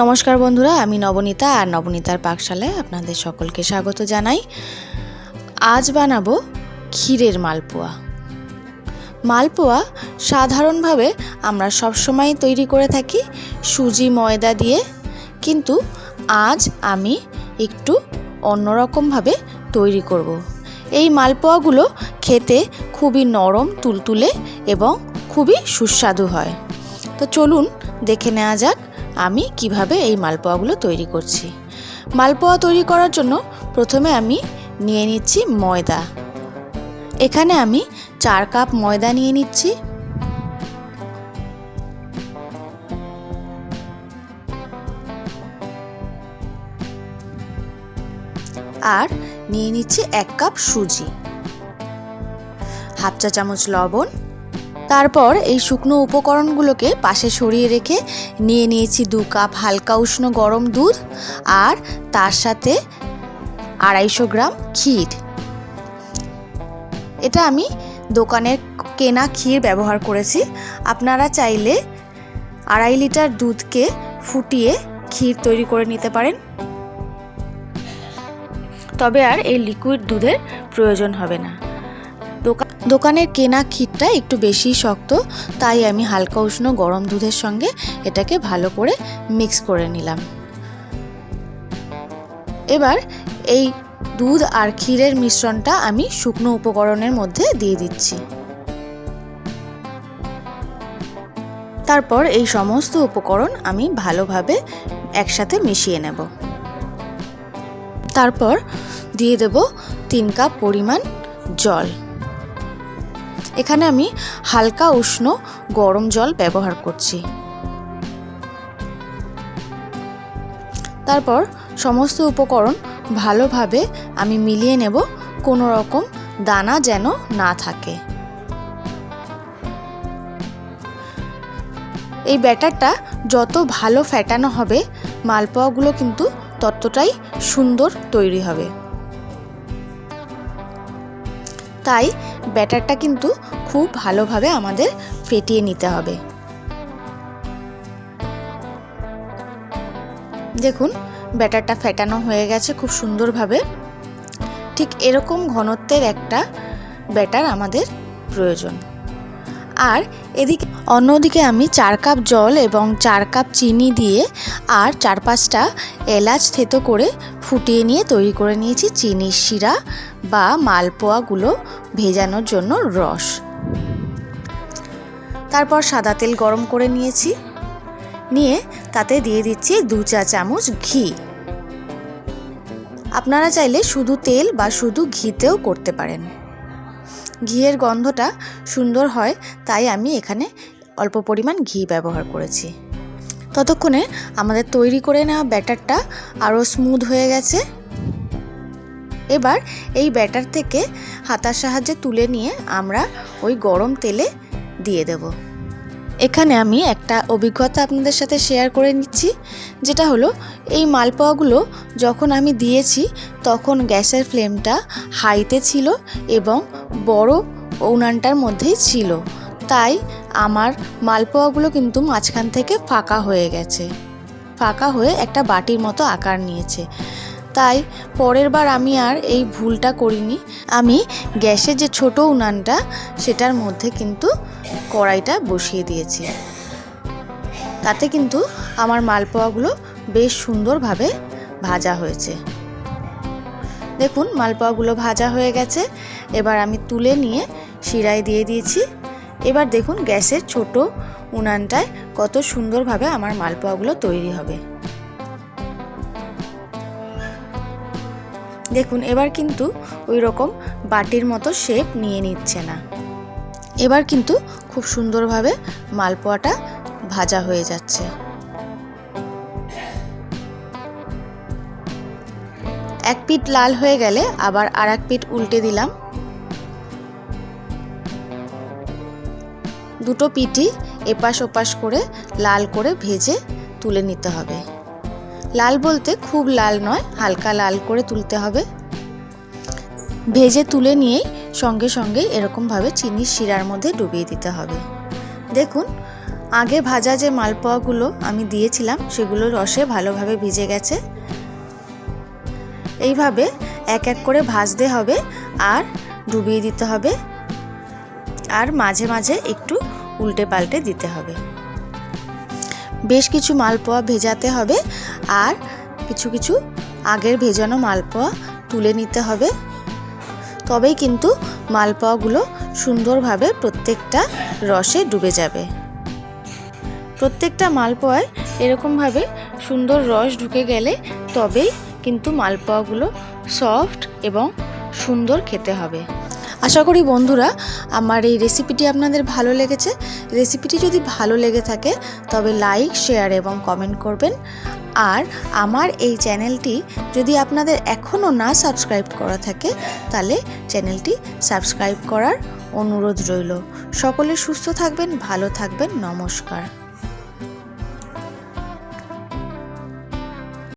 নমস্কার বন্ধুরা, আমি নবনীতা আর নবনীতার পাকশালায় আপনাদের সকলকে স্বাগত জানাই। আজ বানাবো ক্ষীরের মালপোয়া। মালপোয়া সাধারণভাবে আমরা সবসময় তৈরি করে থাকি সুজি, ময়দা দিয়ে, কিন্তু আজ আমি একটু অন্যরকমভাবে তৈরি করব। এই মালপোয়াগুলো খেতে খুবই নরম, তুলতুলে এবং খুবই সুস্বাদু হয়। তো চলুন দেখে নেওয়া যাক আমি কীভাবে এই মালপোয়াগুলো তৈরি করছি? মালপোয়া তৈরি করার জন্য প্রথমে আমি নিয়ে নিচ্ছি ময়দা। এখানে আমি চার কাপ ময়দা নিয়ে নিচ্ছি। আর নিয়ে নিচ্ছি এক কাপ সুজি। হাফ চা চামচ লবণ। তারপর এই শুকনো উপকরণগুলোকে পাশে সরিয়ে রেখে নিয়ে নিয়েছি দু কাপ হালকা উষ্ণ গরম দুধ আর তার সাথে আড়াইশো গ্রাম ক্ষীর। এটা আমি দোকানের কেনা ক্ষীর ব্যবহার করেছি। আপনারা চাইলে আড়াই লিটার দুধকে ফুটিয়ে ক্ষীর তৈরি করে নিতে পারেন। তবে আর এই লিকুইড দুধের প্রয়োজন হবে না। দোকান দোকানের কেনা ক্ষীরটা একটু বেশি শক্ত, তাই আমি হালকা উষ্ণ গরম দুধের সঙ্গে এটাকে ভালো করে মিক্স করে নিলাম। এবার এই দুধ আর ক্ষীরের মিশ্রণটা আমি শুকনো উপকরণের মধ্যে দিয়ে দিচ্ছি। তারপর এই সমস্ত উপকরণ আমি ভালোভাবে একসাথে মিশিয়ে নেব। তারপর দিয়ে দেব তিন কাপ পরিমাণ জল। এখানে আমি হালকা উষ্ণ গরম জল ব্যবহার করছি। তারপর সমস্ত উপকরণ ভালোভাবে আমি মিলিয়ে নেব, কোনো রকম দানা যেন না থাকে। এই ব্যাটারটা যত ভালো ফ্যাটানো হবে, মালপোয়াগুলো কিন্তু ততটাই সুন্দর তৈরি হবে। তাই ব্যাটারটা কিন্তু খুব ভালোভাবে আমাদের ফেটিয়ে নিতে হবে। দেখুন, ব্যাটারটা ফেটানো হয়ে গেছে খুব সুন্দরভাবে। ঠিক এরকম ঘনত্বের একটা ব্যাটার আমাদের প্রয়োজন। আর এদিকে অন্যদিকে আমি চার কাপ জল এবং চার কাপ চিনি দিয়ে আর চার পাঁচটা এলাচ থেতো করে ফুটিয়ে নিয়ে তৈরি করে নিয়েছি চিনির শিরা বা মালপোয়াগুলো ভেজানোর জন্য রস। তারপর সাদা তেল গরম করে নিয়েছি। নিয়ে তাতে দিয়ে দিচ্ছি দু চা চামচ ঘি। আপনারা চাইলে শুধু তেল বা শুধু ঘিতেও করতে পারেন। ঘিয়ের গন্ধটা সুন্দর হয়, তাই আমি এখানে অল্প পরিমাণ ঘি ব্যবহার করেছি। ততক্ষণে আমাদের তৈরি করে নেওয়া ব্যাটারটা আরও স্মুথ হয়ে গেছে। এবার এই ব্যাটার থেকে হাতার সাহায্যে তুলে নিয়ে আমরা ওই গরম তেলে দিয়ে দেব। এখানে আমি একটা অভিজ্ঞতা আপনাদের সাথে শেয়ার করে নিচ্ছি, যেটা হলো এই মালপোয়াগুলো যখন আমি দিয়েছি, তখন গ্যাসের ফ্লেমটা হাইতে ছিল এবং বড় উনানটার মধ্যেই ছিল। তাই আমার মালপোয়াগুলো কিন্তু মাঝখান থেকে ফাঁকা হয়ে গেছে। ফাঁকা হয়ে একটা বাটির মতো আকার নিয়েছে। তাই পরের বার আমি আর এই ভুলটা করিনি। আমি গ্যাসের যে ছোট উনানটা, সেটার মধ্যে কিন্তু কড়াইটা বসিয়ে দিয়েছি। তাতে কিন্তু আমার মালপোয়াগুলো বেশ সুন্দরভাবে ভাজা হয়েছে। দেখুন, মালপোয়াগুলো ভাজা হয়ে গেছে। এবার আমি তুলে নিয়ে শিরায় দিয়ে দিয়েছি। এবার দেখুন, গ্যাসের ছোট উনানটায় কত সুন্দরভাবে আমার মালপোয়াগুলো তৈরি হবে। দেখুন, এবার কিন্তু ওই রকম বাটির মতো শেপ নিয়ে নিচ্ছে না। এবার কিন্তু খুব সুন্দরভাবে মালপোয়াটা ভাজা হয়ে যাচ্ছে। এক পিঠ লাল হয়ে গেলে আবার আর এক পিঠ উল্টে দিলাম। দুটো পিঠই এপাশ ওপাশ করে লাল করে ভেজে তুলে নিতে হবে। লাল বলতে খুব লাল নয়, হালকা লাল করে তুলতে হবে। ভেজে তুলে নিয়েই সঙ্গে সঙ্গে এরকমভাবে চিনির শিরার মধ্যে ডুবিয়ে দিতে হবে। দেখুন, আগে ভাজা যে মালপোয়াগুলো আমি দিয়েছিলাম, সেগুলো রসে ভালোভাবে ভিজে গেছে। এইভাবে এক এক করে ভাজতে হবে আর ডুবিয়ে দিতে হবে। আর মাঝে মাঝে একটু উল্টে পাল্টে দিতে হবে। বেশ কিছু মালপোয়া ভেজাতে হবে আর কিছু কিছু আগের ভেজানো মালপোয়া তুলে নিতে হবে। তবেই কিন্তু মালপোয়াগুলো সুন্দরভাবে প্রত্যেকটা রসে ডুবে যাবে। প্রত্যেকটা মালপোয়ায় এরকমভাবে সুন্দর রস ঢুকে গেলে তবেই কিন্তু মালপোয়াগুলো সফট এবং সুন্দর খেতে হবে। আশা করি বন্ধুরা, আমার এই রেসিপিটি আপনাদের ভালো লেগেছে। রেসিপিটি যদি ভালো লেগে থাকে, তবে লাইক, শেয়ার এবং কমেন্ট করবেন। আর আমার এই চ্যানেলটি যদি আপনাদের এখনও না সাবস্ক্রাইব করা থাকে, তাহলে চ্যানেলটি সাবস্ক্রাইব করার অনুরোধ রইল। সকলে সুস্থ থাকবেন, ভালো থাকবেন, নমস্কার।